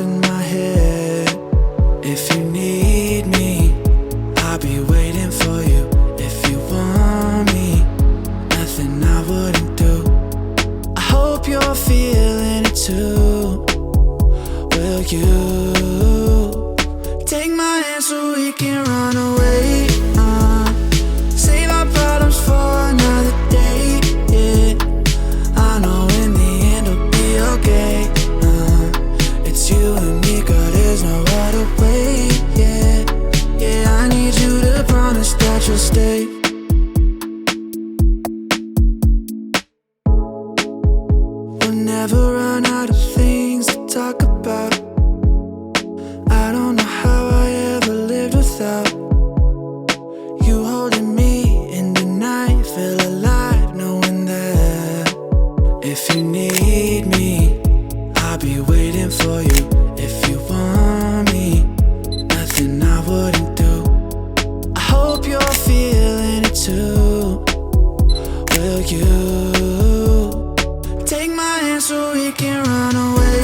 in my head. If you need me, I'll be waiting for you. If you want me, nothing I wouldn't do. I hope you're feeling it too. Will you take my hand so we can run away? so we can run away.